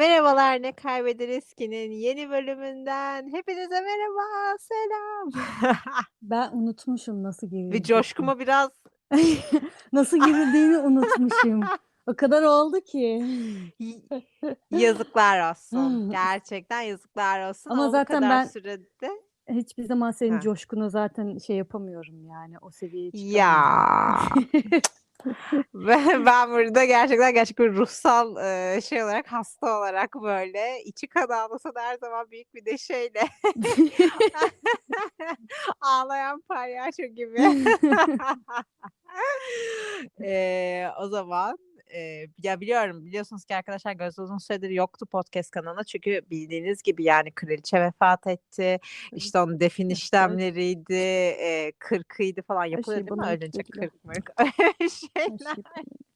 Merhabalar, Ne Kaybederiz Ki'nin yeni bölümünden hepinize merhaba, selam. Ben unutmuşum nasıl Bir girildiğini. coşkuma biraz Nasıl girildiğini unutmuşum. O kadar oldu ki. Yazıklar olsun. Gerçekten yazıklar olsun Ama bu zaten kadar ben sürede hiçbir zaman senin Heh. coşkunu zaten şey yapamıyorum yani o seviyeye Ya. Ben ben burada gerçekten gerçek bir ruhsal, eee, şey olarak, hasta olarak böyle içi kan ağlasa da her zaman büyük bir neşeyle ağlayan palyaço gibi. Eee, o zaman, eee, ya biliyorum, biliyorsunuz ki arkadaşlar Gözde uzun süredir yoktu podcast kanalında. Çünkü bildiğiniz gibi yani kraliçe vefat etti. İşte onun defin işlemleriydi, eee, kırkıydı falan. Yapılıyor şeyi değil mi ölünce kırk mırk şeyler.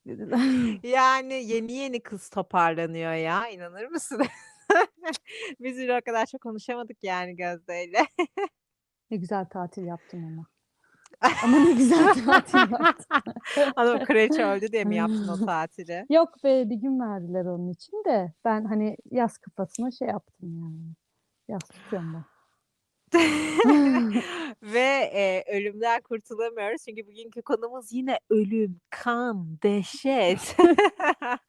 Yani yeni yeni kız toparlanıyor ya, inanır mısın? Biz o kadar çok konuşamadık yani Gözde'yle. Ne güzel tatil yaptım ama. Ama ne güzel tatil yaptım. Hanım kraliçe öldü diye mi yaptın o tatili? Yok be bir gün verdiler onun için de ben hani yaz kafasına şey yaptım yani. Yaz tutuyorum ben. Ve, eee, ölümden kurtulamıyoruz çünkü bugünkü konumuz yine ölüm, kan, dehşet.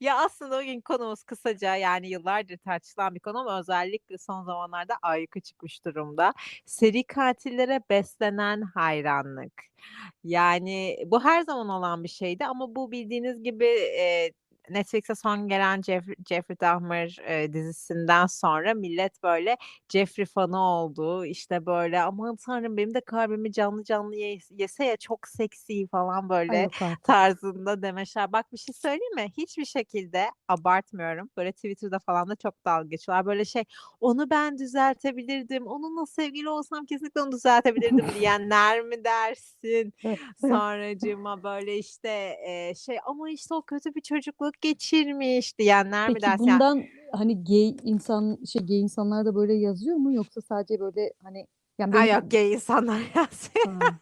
Ya, aslında bugünkü konumuz kısaca, yani yıllardır tartışılan bir konu ama özellikle son zamanlarda ayyuka çıkmış durumda. Seri katillere beslenen hayranlık. Yani bu her zaman olan bir şeydi ama bu bildiğiniz gibi, eee, Netflix'e son gelen Jeffrey Jeffrey Dahmer, eee, dizisinden sonra millet böyle Jeffrey fanı oldu. İşte böyle aman tanrım benim de kalbimi canlı canlı yes yese ya çok seksi falan Ay böyle artık. tarzında demeçler. Bak bir şey söyleyeyim mi? Hiçbir şekilde abartmıyorum. Böyle Twitter'da falan da çok dalga geçiyorlar. Böyle şey, onu ben düzeltebilirdim, onunla sevgili olsam kesinlikle onu düzeltebilirdim diyenler mi dersin? Sonracığıma böyle işte, eee, şey ama işte o kötü bir çocukluk geçirmiş diyenler mi Peki dersin? Ya bundan hani gay insan şey gay insanlar da böyle yazıyor mu yoksa sadece böyle hani yani benim yok gay insanlar yazıyor. Ha.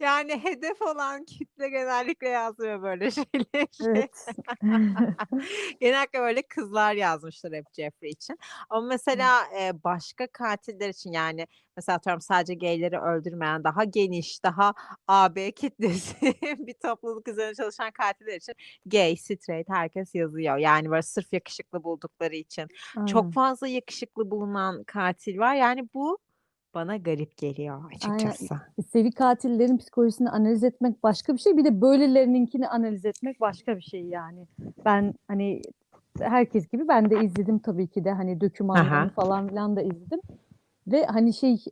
Yani hedef olan kitle genellikle yazmıyor böyle şeyleri. Evet. Genellikle böyle kızlar yazmışlar hep Jeffrey için. Ama Hı. mesela, eee, başka katiller için yani mesela atıyorum sadece gay'leri öldürmeyen daha geniş, daha AB kitlesi bir topluluk üzerine çalışan katiller için gay, straight herkes yazıyor. Yani böyle sırf yakışıklı buldukları için. Çok Aynen. fazla yakışıklı bulunan katil var. Yani bu bana garip geliyor Aynen. açıkçası. Seri katillerin psikolojisini analiz etmek başka bir şey. Bir de böylelerininkini analiz etmek başka bir şey yani. Ben hani herkes gibi ben de izledim tabii ki de hani Hı dokümanlarını falan filan da izledim. Ve hani şey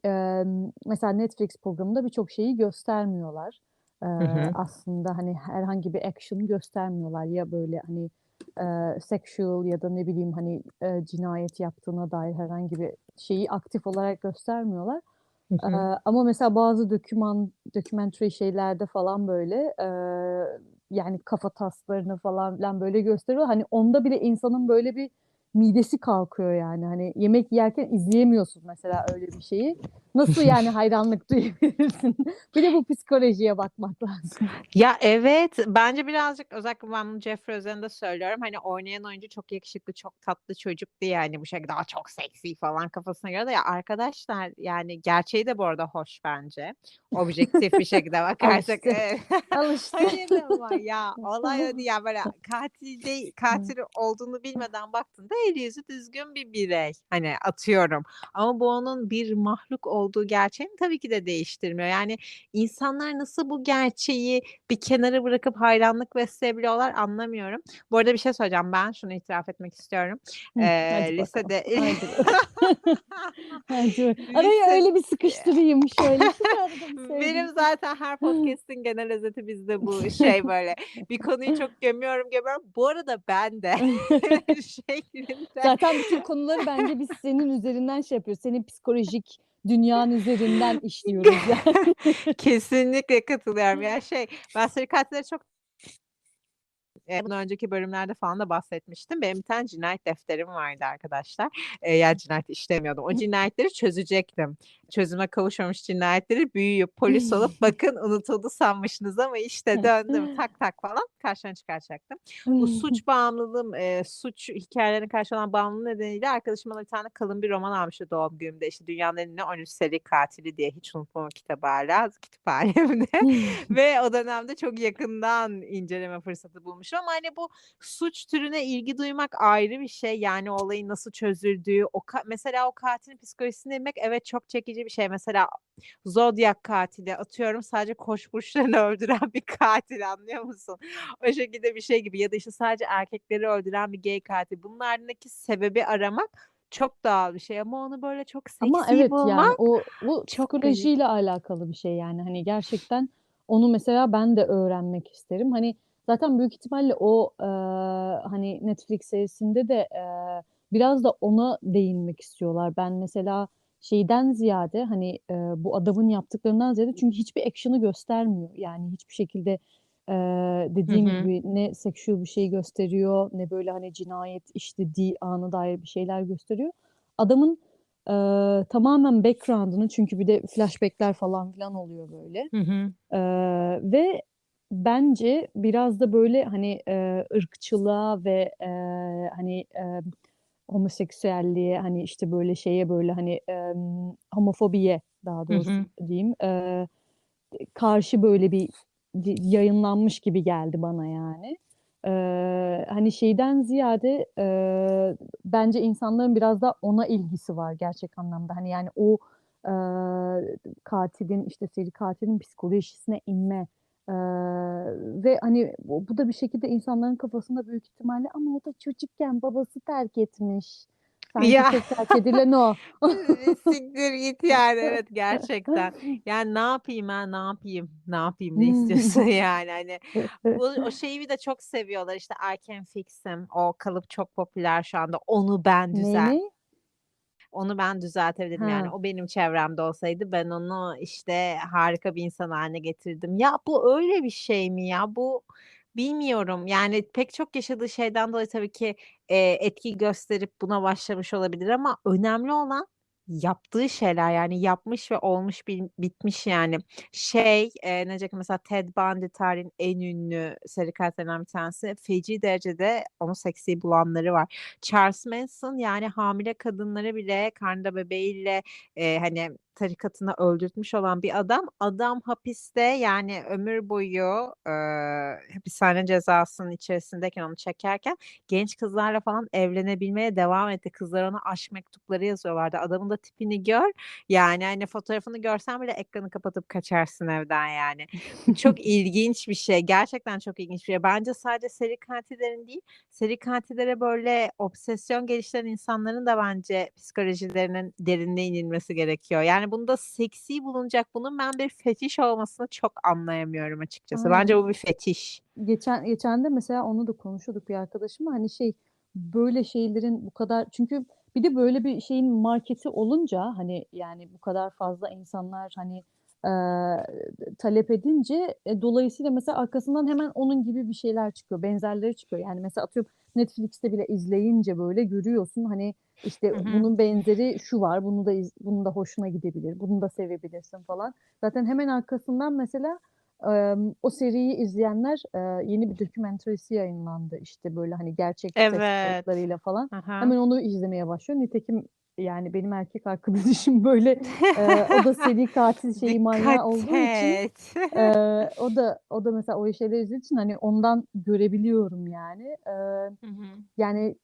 mesela Netflix programında birçok şeyi göstermiyorlar. Hı hı. aslında hani herhangi bir action göstermiyorlar. Ya böyle hani, eee, sexual ya da ne bileyim hani, eee, cinayet yaptığına dair herhangi bir şeyi aktif olarak göstermiyorlar. Hı hı. ama mesela bazı doküman documentary şeylerde falan böyle, eee, yani kafataslarını falan filan böyle gösteriyor. Hani onda bile insanın böyle bir midesi kalkıyor yani. Hani yemek yerken izleyemiyorsun mesela öyle bir şeyi. Nasıl yani hayranlık duyabilirsin? Bir de bu psikolojiye bakmak lazım. Ya, evet, bence birazcık özellikle ben bunu Jeffrey özelinde söylüyorum. Hani oynayan oyuncu çok yakışıklı, çok tatlı çocuktu yani bu şekilde, "A, çok seksi." falan kafasına göre de ya arkadaşlar yani gerçeği de bu arada hoş bence. Objektif bir şekilde bakarsak işte. evet. Al işte. Hayır ama ya olay değil ya böyle katil değil katil olduğunu bilmeden baktığında eli düzgün bir birey. Hani atıyorum ama bu onun bir mahluk olduğu gerçeğini tabii ki de değiştirmiyor. Yani insanlar nasıl bu gerçeği bir kenara bırakıp hayranlık besleyebiliyorlar anlamıyorum. Bu arada bir şey söyleyeceğim. Ben şunu itiraf etmek istiyorum. Bakalım. lisede lise öyle bir sıkıştırayım şöyle. Bir Benim zaten her podcast'in genel özeti bizde bu şey böyle bir konuyu çok gömüyorum gömüyorum. Bu arada ben de şeklinde. Zaten bütün konuları bence biz senin üzerinden şey yapıyoruz. Senin psikolojik dünyan üzerinden işliyoruz yani. Kesinlikle katılıyorum. Ya şey ben seri katillere çok eee, bunu önceki bölümlerde falan da bahsetmiştim. Benim bir tane cinayet defterim vardı arkadaşlar. Eee, yani cinayet işlemiyordum. O cinayetleri çözecektim. Çözüme kavuşmamış cinayetleri büyüyüp polis olup bakın unutuldu sanmışsınız ama işte döndüm tak tak falan karşına çıkartacaktım. Bu suç bağımlılığım, eee, suç hikâyelerine karşı olan bağımlılığım nedeniyle arkadaşım bana bir tane kalın bir roman almıştı doğum günümde. İşte Dünyanın en ünlü 13 seri katili diye. Hiç unutmam kitabı hâlâ kütüphanemde ve o dönemde çok yakından inceleme fırsatı bulmuşum ama hani bu suç türüne ilgi duymak ayrı bir şey. Yani olayın nasıl çözüldüğü, o ka mesela o katilin psikolojisine inmek evet çok çekici bir şey. Mesela Zodiac katili atıyorum sadece koç burçlarını öldüren bir katil anlıyor musun? O şekilde bir şey gibi ya da işte sadece erkekleri öldüren bir gay katil. Bunun ardındaki sebebi aramak çok doğal bir şey ama onu böyle çok Ama seksi evet, yani bulmak o bu çok garip. psikolojiyle alakalı bir şey yani. Hani gerçekten onu mesela ben de öğrenmek isterim. Hani zaten büyük ihtimalle o, eee, hani Netflix serisinde de, eee, biraz da ona değinmek istiyorlar. Ben mesela şeyden ziyade hani, eee, bu adamın yaptıklarından ziyade çünkü hiçbir action'ı göstermiyor. Yani hiçbir şekilde, Hı dediğim hı. gibi ne sexual bir şey gösteriyor ne böyle hani cinayet işlediği ana dair bir şeyler gösteriyor. Adamın, eee, tamamen background'unu çünkü bir de flashback'ler falan filan oluyor böyle. Hı hı. Eee, ve bence biraz da böyle hani, eee, ırkçılığa ve, eee, hani, emm, homoseksüelliğe, hani, işte, böyle şeye, böyle, hani, emm, homofobiye daha Hı doğrusu hı. diyeyim, eee, karşı böyle bir yayınlanmış gibi geldi bana yani. Eee, hani, şeyden ziyade, eee, bence insanların biraz da ona ilgisi var gerçek anlamda. Hani, yani o, eee, katilin, işte, seri katilin psikolojisine inme, eee, ve hani bu bu da bir şekilde insanların kafasında büyük ihtimalle ama o da çocukken babası terk etmiş. Sanki Ya. tek terk edilen o. Siktir git yani evet gerçekten. Yani ne yapayım ha, ne yapayım, ne yapayım, ne istiyorsun yani hani. Bu o şeyi de çok seviyorlar işte I can fix him o kalıp çok popüler şu anda. Onu ben Ney, düzelt ney? Onu ben düzeltebilirim yani. Ha. O benim çevremde olsaydı ben onu işte harika bir insan hâline getirdim. Ya bu öyle bir şey mi ya? Bu bilmiyorum. Yani pek çok yaşadığı şeyden dolayı tabii ki, eee, etki gösterip buna başlamış olabilir ama önemli olan yaptığı şeyler yani yapmış ve olmuş bil bitmiş yani. Şey, eee, ne mesela Ted Bundy tarihin en ünlü seri katillerinden bir tanesi. Feci derecede onu seksi bulanları var. Charles Manson yani hamile kadınları bile karnında bebeğiyle, eee, hani tarikatına öldürtmüş olan bir adam. Adam hapiste yani ömür boyu, eee, hapishane cezasının içerisindeyken onu çekerken genç kızlarla falan evlenebilmeye devam etti. Kızlar ona aşk mektupları yazıyorlardı. Adamın da tipini gör, yani hani fotoğrafını görsen bile ekranı kapatıp kaçarsın evden yani. Çok ilginç bir şey. Gerçekten çok ilginç bir şey. Bence sadece seri katillerin değil, seri katillere böyle obsesyon geliştiren insanların da bence psikolojilerinin derinine inilmesi gerekiyor. Yani bunda seksi bulunacak bunun ben bir fetiş olmasını çok anlayamıyorum açıkçası. Bence Aynen. bu bir fetiş. Geçen geçen de mesela onu da konuşuyorduk bir arkadaşımla. Hani şey, böyle şeylerin bu kadar çünkü bir de böyle bir şeyin marketi olunca hani yani bu kadar fazla insanlar hani, eee, talep edince, e, dolayısıyla mesela arkasından hemen onun gibi bir şeyler çıkıyor, benzerleri çıkıyor. Yani mesela atıyorum Netflix'te bile izleyince böyle görüyorsun hani işte Hı hı. bunun benzeri şu var, bunu da iz bunun da hoşuna gidebilir, bunu da sevebilirsin falan. Zaten hemen arkasından mesela, emm, o seriyi izleyenler, eee, yeni bir dokümenterisi yayınlandı işte böyle hani gerçek Evet. falan. Hı. Hemen onu izlemeye başlıyor. Nitekim yani benim erkek arkadaşım böyle, eee, o da seri katil şeyi manyağı olduğu için, eee, o da o da mesela o şeyleri izlediği için hani ondan görebiliyorum yani. Hı hı. yani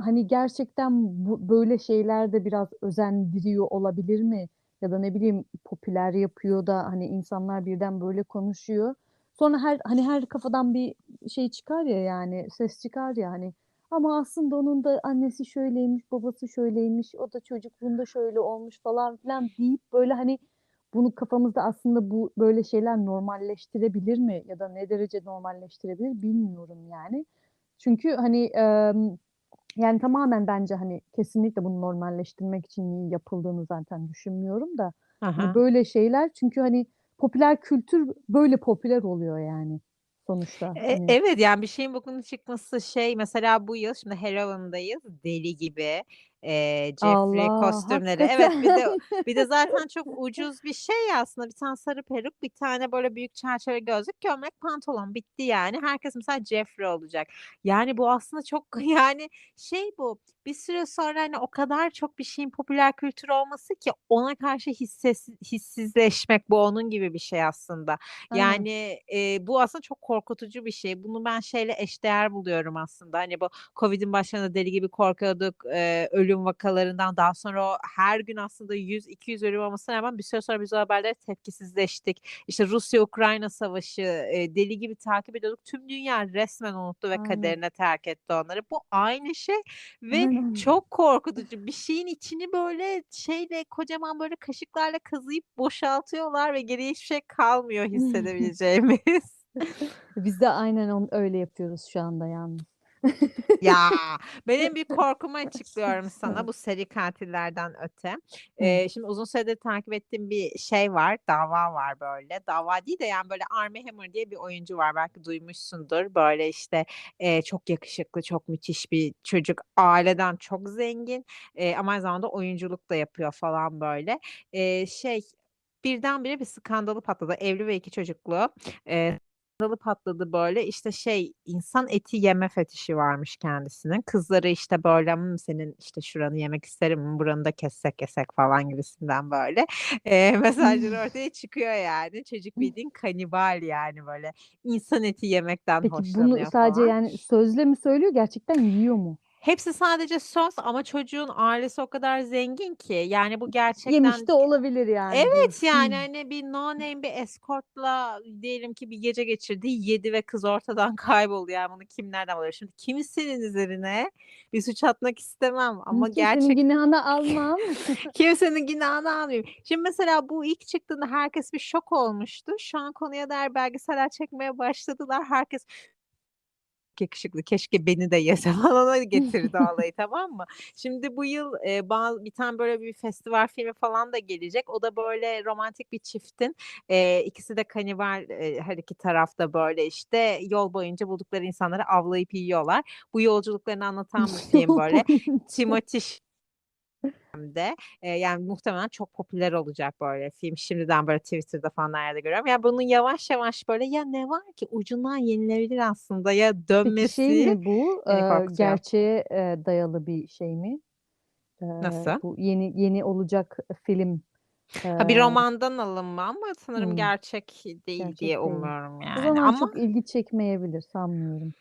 hani gerçekten bu böyle şeyler de biraz özendiriyor olabilir mi? Ya da ne bileyim popüler yapıyor da hani insanlar birden böyle konuşuyor. Sonra her hani her kafadan bir şey çıkar ya yani ses çıkar ya hani ama aslında onun da annesi şöyleymiş, babası şöyleymiş, o da çocukluğunda şöyle olmuş falan filan deyip böyle hani bunu kafamızda aslında bu böyle şeyler normalleştirebilir mi ya da ne derece normalleştirebilir bilmiyorum yani. Çünkü hani, emm, yani tamamen bence hani kesinlikle bunu normalleştirmek için yapıldığını zaten düşünmüyorum da hani böyle şeyler çünkü hani popüler kültür böyle popüler oluyor yani. Sonuçta, E hani. evet, yani bir şeyin bokunu çıkması şey mesela bu yıl şimdi Halloween'dayız. Deli gibi, eee, Jeffrey Allah! kostümleri Evet, bir de bir de zaten çok ucuz bir şey aslında. Bir tane sarı peruk, bir tane böyle büyük çerçeve gözlük, gömlek, pantolon. Bitti yani. Herkes mesela Jeffrey olacak. Yani bu aslında çok yani şey bu, bir süre sonra, hani, o kadar çok bir şeyin popüler kültür olması ki ona karşı hisses hissizleşmek bu onun gibi bir şey aslında. Aynen. Yani, eee, bu aslında çok korkutucu bir şey. Bunu ben şeyle eşdeğer buluyorum aslında. Hani, bu COVID'in başlarında deli gibi korkuyorduk, eee, ölüm vakalarından. Daha sonra o her gün aslında 100-200 ölüm olmasına rağmen bir süre sonra biz o haberlere tepkisizleştik. İşte Rusya-Ukrayna savaşı, eee, deli gibi takip ediyorduk. Tüm dünya resmen unuttu ve Aynen. kaderine terk etti onları. Bu aynı şey ve Aynen. çok korkutucu. Bir şeyin içini böyle şeyle, kocaman böyle kaşıklarla kazıyıp boşaltıyorlar ve geriye hiçbir şey kalmıyor hissedebileceğimiz. Biz de aynen öyle yapıyoruz şu anda yalnız. Ya! Ben en büyük korkumu açıklıyorum sana bu seri katillerden öte. Eee, şimdi uzun süredir takip ettiğim bir şey var, dava var böyle. Dava değil de yani böyle Armie Hammer diye bir oyuncu var. Belki duymuşsundur. Böyle işte, eee, çok yakışıklı, çok müthiş bir çocuk. Aileden çok zengin, eee, ama aynı zamanda oyunculuk da yapıyor falan böyle. Eee, şey, birdenbire bir skandalı patladı. Evli ve 2 çocuklu. Eee, skandalı patladı böyle. İşte şey, insan eti yeme fetişi varmış kendisinin. Kızları işte böyle, "Hımm, senin işte şuranı yemek isterim, ımm, buranı da kessek yesek." falan gibisinden böyle, eee, mesajları ortaya çıkıyor yani. Çocuk bildiğin kanibal yani böyle. İnsan eti yemekten Peki bunu hoşlanıyor sadece falan. yani sözle mi söylüyor, gerçekten yiyor mu? Hepsi sadece söz ama çocuğun ailesi o kadar zengin ki yani bu Yemiş gerçekten de olabilir yani Evet, yani, diyorsun. hani, bir no name bir escort'la diyelim ki bir gece geçirdi, yedi ve kız ortadan kayboldu. Yani bunu kim nereden bulabilir? Şimdi kimsenin üzerine bir suç atmak istemem ama kimsenin gerçek günahını almam. Kimsenin günahını almayayım. Şimdi mesela bu ilk çıktığında herkes bir şok olmuştu. Şu an konuya dair belgeseller çekmeye başladılar. Herkes yakışıklı, keşke beni de yese falana getirdi olayı, tamam mı? Şimdi bu yıl, baz bir tane böyle bir festival filmi falan da gelecek. O da böyle romantik bir çiftin, eee, ikisi de kanibal, eee, her 2 taraf da böyle işte yol boyunca buldukları insanları avlayıp yiyorlar. Bu yolculuklarını anlatan bir film böyle. boyunca. De. Eee, yani muhtemelen çok popüler olacak böyle film. Şimdiden böyle Twitter'da falan yerde görüyorum. Ya bunun yavaş yavaş böyle ya ne var ki ucundan yenilebilir aslında ya Peki şey dönmesi mi bu, korkutuyor. gerçeğe, eee, dayalı bir şey mi? Eee, Nasıl? bu yeni yeni olacak film, Ha, bir romandan alınma ama sanırım Hımm. gerçek değil diye Gerçek değil. umuyorum O yani zaman ama çok ilgi çekmeyebilir, sanmıyorum.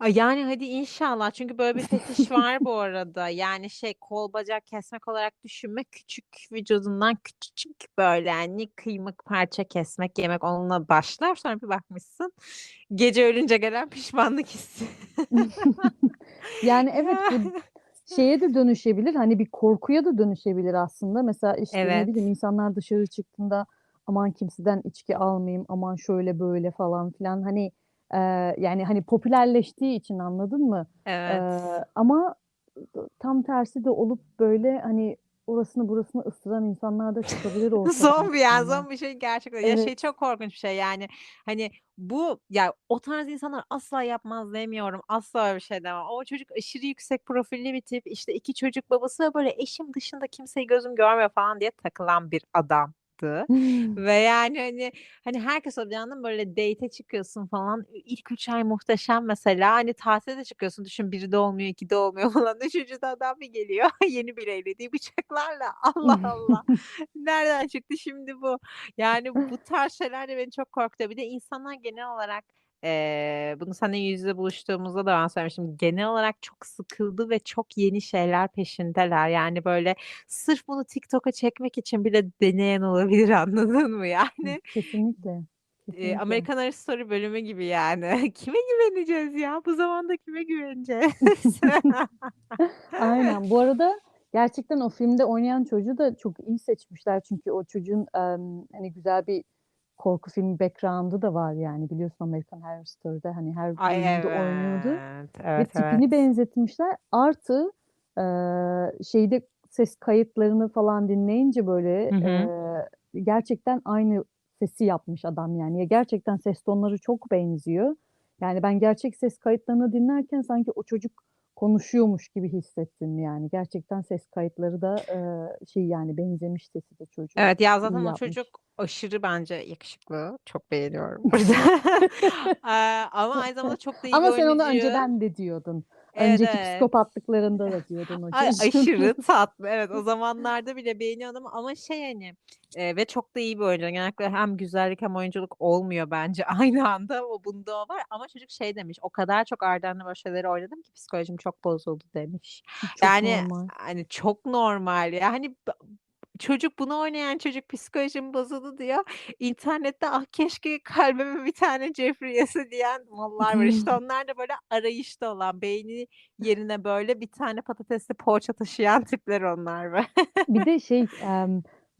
Ay, yani hadi inşallah. Çünkü böyle bir fetiş var bu arada. Yani şey, kol bacak kesmek olarak düşünme. Küçük vücudundan küçücük böyle hani kıymık parça kesmek, yemek onunla başlar. Sonra bir bakmışsın gece ölünce gelen pişmanlık hissi. Yani evet, bu şeye de dönüşebilir, hani bir korkuya da dönüşebilir aslında. Mesela işte ne bileyim insanlar dışarı çıktığında aman kimseden içki almayayım, aman şöyle böyle falan filan hani, eee, yani hani popülerleştiği için anladın mı? Evet. ama tam tersi de olup böyle hani orasını burasını ısıran insanlar da çıkabilir ortaya Zombi ya, zombi şey gerçekten. Ya Evet. şey çok korkunç bir şey yani hani bu ya o tarz insanlar asla yapmaz demiyorum. Asla öyle bir şey demem o çocuk aşırı yüksek profilli bir tip. İşte 2 çocuk babası böyle eşim dışında kimseyi gözüm görmüyor falan diye takılan bir adamdı ve yani hani hani herkes olabilir anladın mı? Böyle date'e çıkıyorsun falan. İlk 3 ay muhteşem mesela. Hani tatile de çıkıyorsun düşün 1'de olmuyor, 2'de olmuyor falan. 3'üncüde adam bir geliyor yeni bir evliliği bıçaklarla. Allah Allah! Nereden çıktı şimdi bu? Yani bu tarz şeyler de beni çok korkutuyor. Bir de insanlar genel olarak, eee, bunu seninle yüz yüze buluştuğumuzda da ben söylemiştim. Genel olarak çok sıkıldı ve çok yeni şeyler peşindeler. Yani böyle sırf bunu TikTok'a çekmek için bile deneyen olabilir, anladın mı yani? kesinlikle, Eee, kesinlikle. American Horror Story bölümü gibi yani. Kime güveneceğiz ya? Bu zamanda kime güveneceğiz? Aynen. Bu arada gerçekten o filmde oynayan çocuğu da çok iyi seçmişler. Çünkü o çocuğun, emm, hani güzel bir korku filmi background'u da var yani biliyorsun American Horror Story'de hani her Ay, bölümde oynuyordu evet. ve Evet, tipini evet. benzetmişler. Artı, eee, şeyde ses kayıtlarını falan dinleyince böyle, Hı hı. eee, gerçekten aynı sesi yapmış adam yani. Ya gerçekten ses tonları çok benziyor. Yani ben gerçek ses kayıtlarını dinlerken sanki o çocuk konuşuyormuş gibi hissettim yani. Gerçekten ses kayıtları da, eee, şey yani benzemiş sesi de çocuğun. Evet, ya İyi zaten o yapmış. çocuk aşırı bence yakışıklı. Çok beğeniyorum. Eee, ama aynı zamanda çok da iyi bir Ama sen onu oyuncu. önceden de diyordun. Evet, Önceki evet. psikopatlıklarında da diyordun o Ay, çocuğun. aşırı tatlı. Evet, o zamanlarda bile beğeniyordum ama şey, hani, eee, ve çok da iyi bir oyuncu. Genellikle hem güzellik hem oyunculuk olmuyor bence aynı anda. O bunda o var ama çocuk şey demiş, "O kadar çok Arden'le Başarı'ları oynadım ki psikolojim çok bozuldu." demiş. Çok Yani, normal. hani, çok normal ya. Çocuk bunu oynayan çocuk psikolojim bozuldu diyor. İnternette, "Ah, keşke kalbime bir tane Jeffrey yese." diyen mallar var. İşte onlar da böyle arayışta olan, beyni yerine böyle bir tane patatesli poğaça taşıyan tipler onlar be. Bir de şey,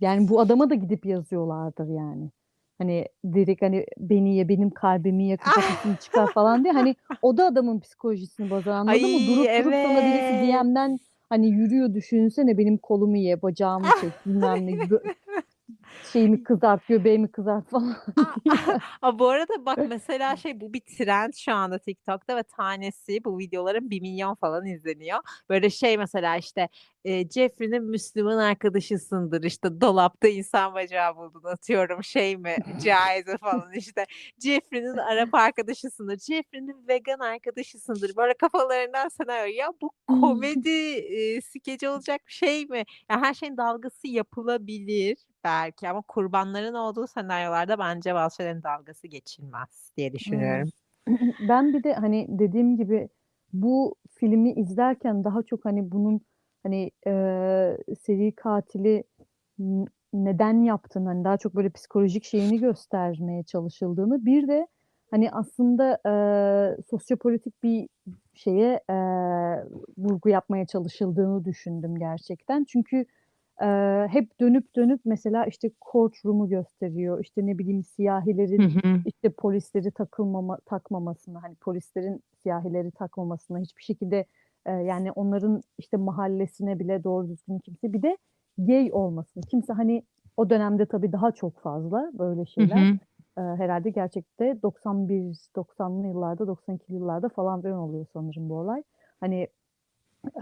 yani bu adama da gidip yazıyorlardır yani. Hani direkt, hani, "Beni ye, benim kalbimi ye, kafatasını çıkar." falan diye. Hani o da adamın psikolojisini bozar, anladın mı? Ay, Durup durup sana birisi evet. DM'den, hani, yürüyor düşünsene, "Benim kolumu ye, bacağımı çek." bilmem ne gibi şeyimi kızart, göbeğimi kızart falan diye. A, bu arada bak mesela şey, bu bir trend şu anda TikTok'ta ve tanesi bu videoların 1.000.000 falan izleniyor. Böyle şey mesela, işte, eee, "Jeffrey'nin Müslüman arkadaşısındır." işte, "Dolapta insan bacağı buldun." atıyorum, şey mi, caize falan işte. "Jeffrey'nin Arap arkadaşısındır." "Jeffrey'nin vegan arkadaşısındır." Böyle kafalarından senaryo. Ya bu komedi, eee, skeci olacak bir şey mi? Ya her şeyin dalgası yapılabilir belki ama kurbanların olduğu senaryolarda bence bazı şeylerin dalgası geçilmez diye düşünüyorum. Ben bir de, hani, dediğim gibi bu filmi izlerken daha çok, hani, bunun, hani, eee, seri katili neden yaptığını, hani, daha çok böyle psikolojik şeyini göstermeye çalışıldığını, bir de, hani, aslında, eee, sosyopolitik bir şeye, eee, vurgu yapmaya çalışıldığını düşündüm gerçekten. Çünkü, eee, hep dönüp dönüp mesela, işte, courtroom'u gösteriyor. İşte, ne bileyim, siyahilerin, hı. işte, polisleri takılmama takmamasını, hani, polislerin siyahileri takmamasını, hiçbir şekilde, eee, yani onların, işte, mahallesine bile doğru düzgün kimse Bir de gay olmasını. Kimse, hani, o dönemde tabii daha çok fazla böyle şeyler. hı. Herhâlde gerçekte 91-90'lı yıllarda, 92'li yıllarda falan filan oluyor sanırım bu olay. Hani,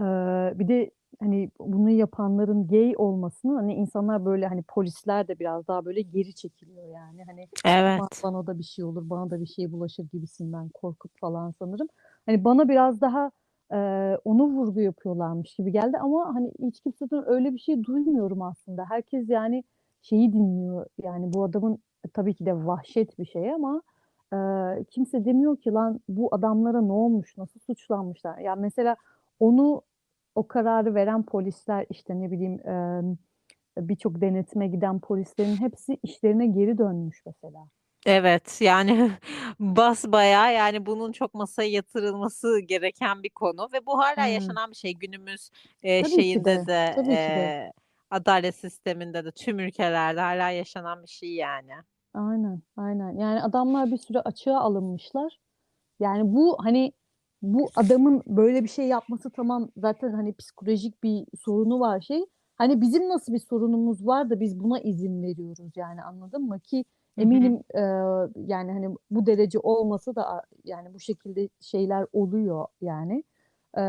eee, bir de, hani, bunu yapanların gay olmasını, hani, insanlar böyle, hani, polisler de biraz daha böyle geri çekiliyor yani. Hani, "Aman Evet. bana da bir şey olur, bana da bir şey bulaşır." gibisinden korkup falan sanırım. Hani, bana biraz daha, eee, onu vurgu yapıyorlarmış gibi geldi ama, hani, hiç kimseden öyle bir şey duymuyorum aslında. Herkes, yani, şeyi dinliyor, yani, bu adamın e, tabii ki de vahşet bir şey ama, eee, kimse demiyor ki, "Lan bu adamlara ne olmuş, nasıl suçlanmışlar?" Ya, mesela onu, o kararı veren polisler, işte, ne bileyim, emm, birçok denetime giden polislerin hepsi işlerine geri dönmüş mesela. Evet, yani basbayağı, yani, bunun çok masaya yatırılması gereken bir konu ve bu hâlâ Hıı. yaşanan bir şey. Günümüz, Tabii ki şeyinde de, de, tabii ki de. adalet sisteminde de tüm ülkelerde hâlâ yaşanan bir şey yani. Aynen, aynen. Yani, adamlar bir süre açığa alınmışlar. Yani, bu, hani, bu adamın böyle bir şey yapması tamam, zaten, hani, psikolojik bir sorunu var şey. Hani, bizim nasıl bir sorunumuz var da biz buna izin veriyoruz, yani, anladın mı? Ki Hı hı. eminim, eee, yani, hani, bu derece olmasa da, yani, bu şekilde şeyler oluyor, yani. Eee,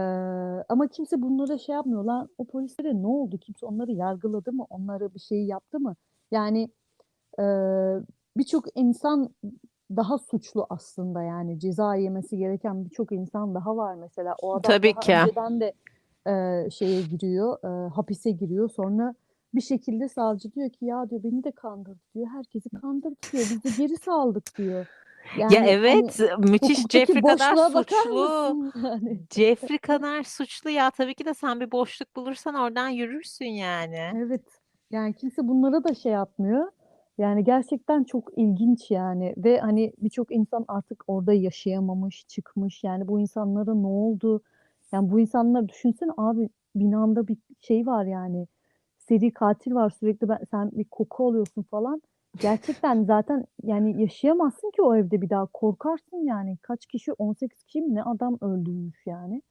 ama kimse bunlara şey yapmıyor. Lan o polislere ne oldu? Kimse onları yargıladı mı? Onlara bir şey yaptı mı? Yani, eee, birçok insan daha suçlu aslında, yani, ceza yemesi gereken birçok insan daha var mesela. O adam Tabii daha ki. önceden de, eee, şeye giriyor, eee, hapise giriyor. Sonra bir şekilde savcı diyor ki, "Ya," diyor, "beni de kandırdı." diyor. "Herkesi kandırdı." diyor. "Biz de geri saldık." diyor. Ya, Yani, hani, evet, müthiş. hukuktaki Jeffrey kadar suçlu. yani? Jeffrey kadar suçlu ya, tabii ki de sen bir boşluk bulursan oradan yürürsün yani. Evet. Yani, kimse bunlara da şey yapmıyor. Yani, gerçekten çok ilginç, yani, ve, hani, birçok insan artık orada yaşayamamış, çıkmış. Yani, bu insanlara ne oldu? Yani, bu insanları düşünsene abi, binanda bir şey var, yani, seri katil var. Sürekli ben sen bir koku alıyorsun falan. Gerçekten zaten, yani, yaşayamazsın ki o evde bir daha. Korkarsın, yani. Kaç kişi, 18 kişi mi ne adam öldürmüş, yani.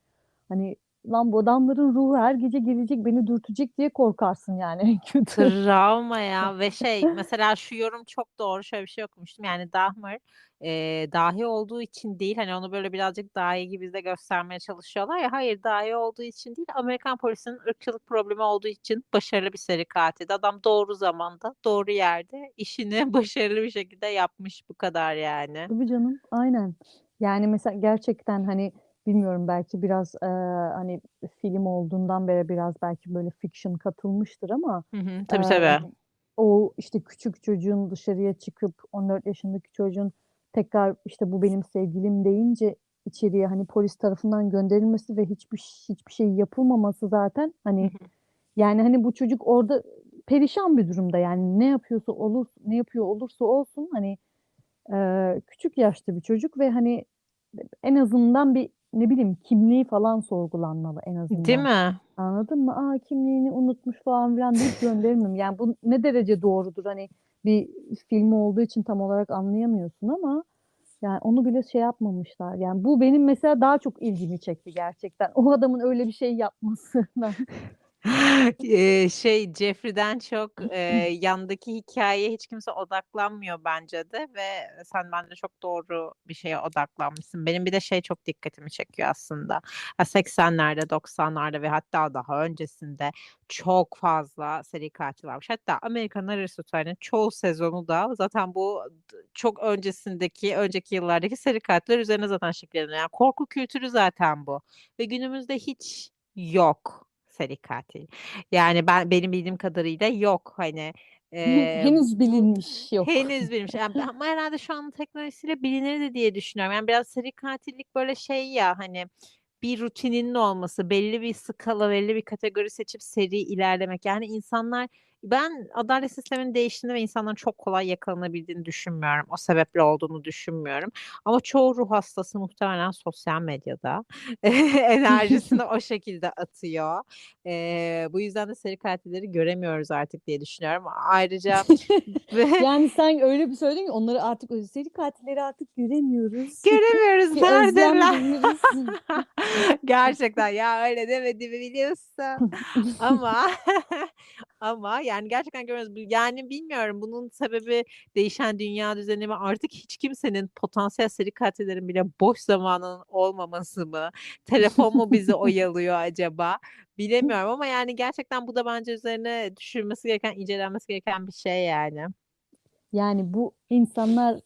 Hani, lan bu adamların ruhu her gece gelecek beni dürtecek diye korkarsın yani kötü. Travma ya ve şey mesela şu yorum çok doğru. Şöyle bir şey okumuştum. Yani Dahmer eee, dahi olduğu için değil hani onu böyle birazcık dahi gibi de göstermeye çalışıyorlar ya. Hayır dahi olduğu için değil. Amerikan polisinin ırkçılık problemi olduğu için başarılı bir seri katildi. Adam doğru zamanda, doğru yerde işini başarılı bir şekilde yapmış bu kadar yani. Tabii canım, aynen. Yani mesela gerçekten hani bilmiyorum belki biraz eee, hani film olduğundan beri biraz belki böyle fiction katılmıştır ama Hı hı. Tabii eee, tabii. o işte küçük çocuğun dışarıya çıkıp 14 yaşındaki çocuğun tekrar işte bu benim sevgilim deyince içeriye hani polis tarafından gönderilmesi ve hiçbir hiçbir şey yapılmaması zaten Hı hani hı. yani hani bu çocuk orada perişan bir durumda yani ne yapıyorsa olur ne yapıyor olursa olsun hani eee, küçük yaşta bir çocuk ve hani en azından bir ne bileyim kimliği falan sorgulanmalı en Değil azından. mi? Anladın mı? A, kimliğini unutmuş falan filan deyip gönderilmem. Yani bu ne derece doğrudur hani bir film olduğu için tam olarak anlayamıyorsun ama yani onu bile şey yapmamışlar. Yani bu benim mesela daha çok ilgimi çekti gerçekten. O adamın öyle bir şey yapmasından. Eee, şey Jeffrey'den çok eee, yandaki hikâyeye hiç kimse odaklanmıyor bence de ve sen bence çok doğru bir şeye odaklanmışsın. Benim bir de şey çok dikkatimi çekiyor aslında. Ya 80'lerde, 90'larda ve hatta daha öncesinde çok fazla seri katil varmış. Hatta Amerikan Aristotle'nin çoğu sezonu da zaten bu d çok öncesindeki, önceki yıllardaki seri katiller üzerine zaten şekilleniyor. Yani korku kültürü zaten bu ve günümüzde hiç yok seri katil. Yani ben benim bildiğim kadarıyla yok hani. Eee, Henüz bilinmiş yok. henüz bilinmiş yani ama herhâlde şu anın teknolojisiyle bilinirdi diye düşünüyorum. Yani biraz seri katillik böyle şey ya hani bir rutininin olması, belli bir skala, belli bir kategori seçip seri ilerlemek. Yani insanlar ben adalet sisteminin değiştiğini ve insanların çok kolay yakalanabildiğini düşünmüyorum. O sebeple olduğunu düşünmüyorum. Ama çoğu ruh hastası muhtemelen sosyal medyada enerjisini o şekilde atıyor. Eee, bu yüzden de seri katilleri göremiyoruz artık diye düşünüyorum. Ayrıca ve Yani sen öyle bir söyledin ki onları artık seri katilleri artık göremiyoruz. Göremiyoruz, neredeler? Gerçekten ya öyle demediğimi biliyorsun. Ama ama yani gerçekten görüyoruz. Yani bilmiyorum bunun sebebi değişen dünya düzeni mi? Artık hiç kimsenin potansiyel seri katillerin bile boş zamanının olmaması mı? Telefon mu bizi oyalıyor acaba? Bilemiyorum ama yani gerçekten bu da bence üzerine düşünülmesi gereken, incelenmesi gereken bir şey yani. Yani bu insanlar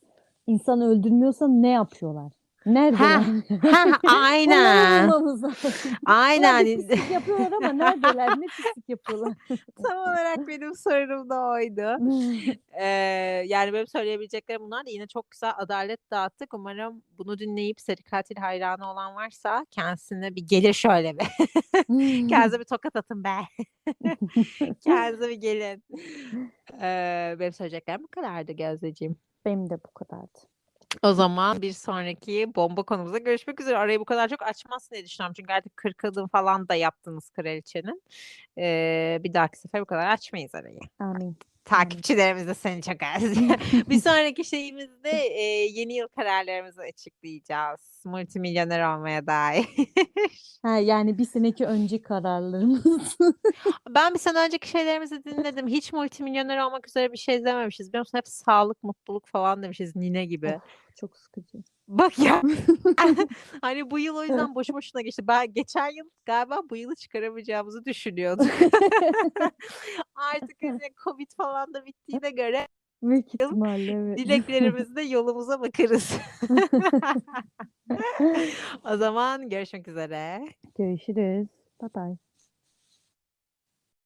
insan öldürmüyorsa ne yapıyorlar? Heh, heh, Onları aynen. Aynen. Nerede pislik yapıyorlar ama neredeler? Ne pislik yapıyorlar? Tam olarak benim sorum da oydu. Eee, yani benim söyleyebileceklerim bunlar da yine çok güzel adalet dağıttık. Umarım bunu dinleyip seri katil hayranı olan varsa kendisine bir gelir şöyle bir. Kendinize bir tokat atın be. Kendinize bir gelin. Eee, benim söyleyeceklerim bu kadardı Gözdeciğim. Benim de bu kadardı. O zaman bir sonraki bomba konumuzda görüşmek üzere. Arayı bu kadar çok açmazsın diye düşünüyorum. Çünkü artık 40 adım falan da yaptınız kraliçenin. Eee, bir dahaki sefer bu kadar açmayız arayı. Amin. Takipçilerimiz de seni çok özlüyor. Bir sonraki şeyimizde, eee, yeni yıl kararlarımızı açıklayacağız. Multimilyoner olmaya dair. Ha, yani bir seneki önce kararlarımız. Ben bir sene önceki şeylerimizi dinledim. Hiç multimilyoner olmak üzere bir şey dememişiz. Biliyor musun? Hep sağlık, mutluluk falan demişiz nine gibi. Çok sıkıcı. Bak ya. Hani bu yıl o yüzden boşu boşuna geçti. Ben geçen yıl galiba bu yılı çıkaramayacağımızı düşünüyorduk. Artık hani Covid falan da bittiğine göre Büyük ihtimalle evet. dileklerimizle yolumuza bakarız. O zaman görüşmek üzere. Görüşürüz. Bye bye.